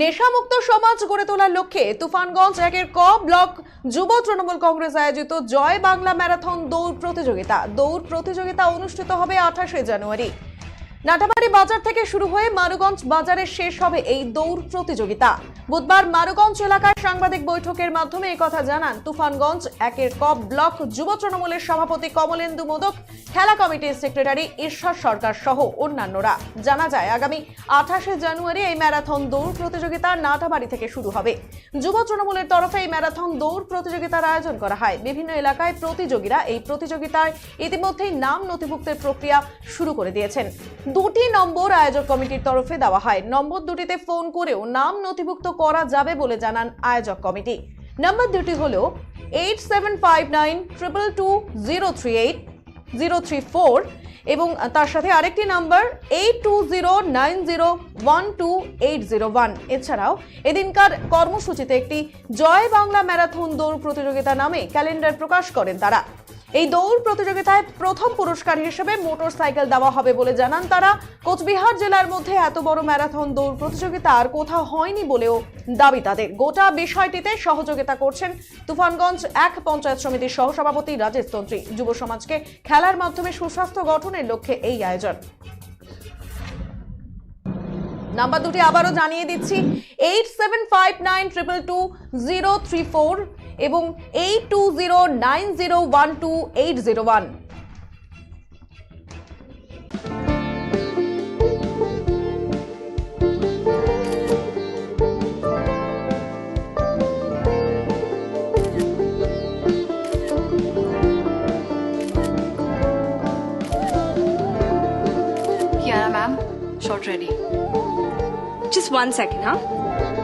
নেশামুক্ত সমাজ গড়ে তোলার লক্ষ্যে তুফানগঞ্জ একের ক ব্লক যুব তৃণমূল কংগ্রেস আয়োজিত জয় বাংলা ম্যারাথন দৌড় প্রতিযোগিতা। দৌড় প্রতিযোগিতা অনুষ্ঠিত হবে আঠাশে জানুয়ারি। নাটাবাড়ি বাজার থেকে শুরু হয়ে মারুগঞ্জ বাজারে শেষ হবে এই দৌড় প্রতিযোগিতা। বুধবার মারুগঞ্জ এলাকায় সাংবাদিক বৈঠকের মাধ্যমে কথা জানান তুফানগঞ্জ একের ক ব্লক যুব তৃণমূলের সভাপতি কমলেন্দু মোদক, খেলা কমিটির সেক্রেটারি ঈশ্বর সরকার সহ অন্যান্যরা। জানা যায়, আগামী আঠাশে জানুয়ারি এই ম্যারাথন দৌড় প্রতিযোগিতা নাটাবাড়ি থেকে শুরু হবে। যুব তৃণমূলের তরফে এই ম্যারাথন দৌড় প্রতিযোগিতার আয়োজন করা হয়। বিভিন্ন এলাকায় প্রতিযোগীরা এই প্রতিযোগিতায় ইতিমধ্যেই নাম নথিভুক্তের প্রক্রিয়া শুরু করে দিয়েছেন। দুটি নম্বর আয়োজক কমিটির তরফে দেওয়া হয়। নম্বর দুটিতে ফোন করেও নাম নথিভুক্ত করা যাবে বলে জানান আয়োজক কমিটি। নম্বর দুটি হল eight seven five nine triple two zero three eight zero three four এবং তার সাথে আরেকটি number eight two zero nine zero one two eight zero one. এছাড়াও এদিনকার কর্মসূচিতে একটি জয় বাংলা ম্যারাথন দৌড় প্রতিযোগিতা নামে ক্যালেন্ডার প্রকাশ করেন তারা। এই দৌড় প্রতিযোগিতায় প্রথম পুরস্কার হিসেবে মোটর সাইকেল দেওয়া হবে বলে জানান তারা। কোচবিহার জেলার মধ্যে এত বড় ম্যারাথন দৌড় প্রতিযোগিতা আর কোথাও হয়নি বলেও দাবি তাদের। গোটা বিষয়টিতে সহযোগিতা করছেন তুফানগঞ্জ এক পঞ্চায়েত সমিতির সহসভাপতি রাজেশ তন্ত্রী। যুব সমাজকে খেলার মাধ্যমে সুস্বাস্থ্য গঠনের লক্ষ্যে এই আয়োজন। নাম্বার দুটি আবারও জানিয়ে দিচ্ছি। Eight seven five nine triple two zero three four এবং eight two zero nine zero one two eight zero one ma'am, shot ready. Just one second, huh?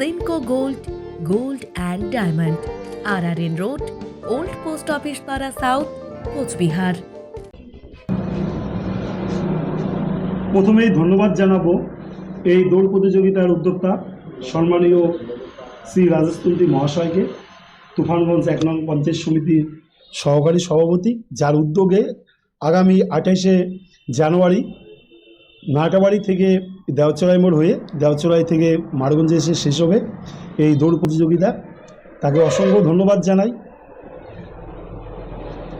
Simco Gold, Gold and Diamond, RRN Road, Old Post Office Para South, Cooch Behar প্রথমেই ধন্যবাদ জানাব এই দৌড় প্রতিযোগিতার উদ্যোক্তা সম্মানীয় শ্রী রাজেশতন্ত্রী মহাশয়কে তুফানগঞ্জ এক নং পঞ্চায়েত সমিতির সহকারী সভাপতি যার উদ্যোগে আগামী আঠাশে জানুয়ারি নাটাবাড়ি থেকে দেওচড়াই মোড় হয়ে দেওচড়াই থেকে মারগঞ্জে এসে শেষ হবে এই দৌড় প্রতিযোগিতা। তাকে অসংখ্য ধন্যবাদ জানাই।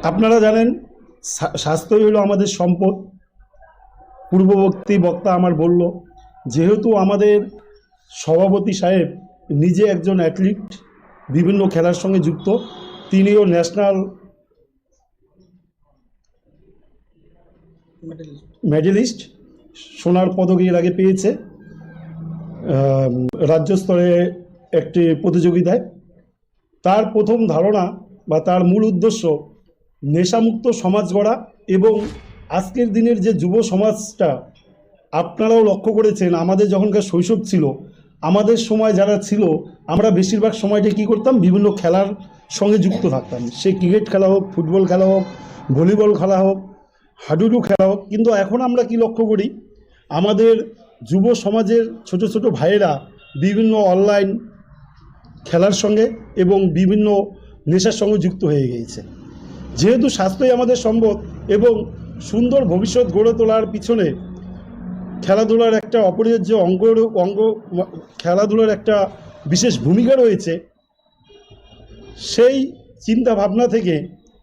আপনারা জানেন স্বা- স্বাস্থ্যই হলো আমাদের সম্পদ। পূর্ববর্তী বক্তা আমার বলল, যেহেতু আমাদের সভাপতি সাহেব নিজে একজন অ্যাথলিট বিভিন্ন খেলার সঙ্গে যুক্ত, তিনিও ন্যাশনাল মেডেলিস্ট সোনার পদক এর আগে পেয়েছে। রাজ্য স্তরে একটি প্রতিযোগিতায়। তার প্রথম ধারণা বা তার মূল উদ্দেশ্য নেশামুক্ত সমাজ গড়া এবং আজকের দিনের যে যুব সমাজটা, আপনারাও লক্ষ্য করেছেন, আমাদের যখনকার শৈশব ছিল, আমাদের সময় যারা ছিল, আমরা বেশিরভাগ সময়টা কী করতাম? বিভিন্ন খেলার সঙ্গে যুক্ত থাকতাম। সে ক্রিকেট খেলা হোক, ফুটবল খেলা হোক, ভলিবল খেলা হোক হাডুডু খেলা হোক কিন্তু এখন আমরা কি লক্ষ্য করি? আমাদের যুব সমাজের ছোট ছোট ভাইয়েরা বিভিন্ন অনলাইন খেলার সঙ্গে এবং বিভিন্ন নেশার সঙ্গে যুক্ত হয়ে গিয়েছে। যেহেতু স্বাস্থ্যই আমাদের সম্পদ এবং সুন্দর ভবিষ্যৎ গড়ে তোলার পিছনে খেলাধুলার একটা অপরিহার্য অঙ্গ অঙ্গ খেলাধুলার একটা বিশেষ ভূমিকা রয়েছে, সেই চিন্তা ভাবনা থেকে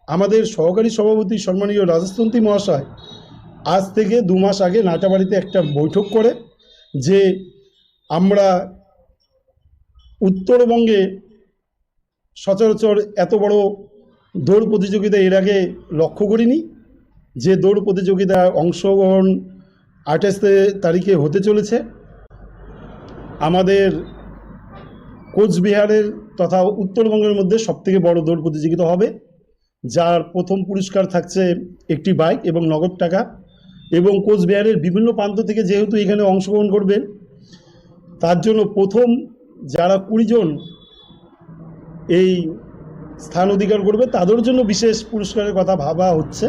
আমাদের সহকারী সভাপতি সম্মানীয় রাজস্থান্তী মহাশয় আজ থেকে দু মাস আগে নাটাবাড়িতে একটা বৈঠক করে যে আমরা উত্তরবঙ্গে সচরাচর এত বড় দৌড় প্রতিযোগিতা এর আগে লক্ষ্য করিনি, যে দৌড় প্রতিযোগিতায় অংশগ্রহণ আঠাশ তারিখে হতে চলেছে। আমাদের কোচবিহারের তথা উত্তরবঙ্গের মধ্যে সবথেকে বড় দৌড় প্রতিযোগিতা হবে। যার প্রথম পুরস্কার থাকছে একটি বাইক এবং নগদ টাকা এবং কোচবিহারের বিভিন্ন প্রান্ত থেকে যেহেতু এখানে অংশগ্রহণ করবেন, তার জন্য প্রথম যারা কুড়িজন এই স্থান অধিকার করবে, তাদের জন্য বিশেষ পুরস্কারের কথা ভাবা হচ্ছে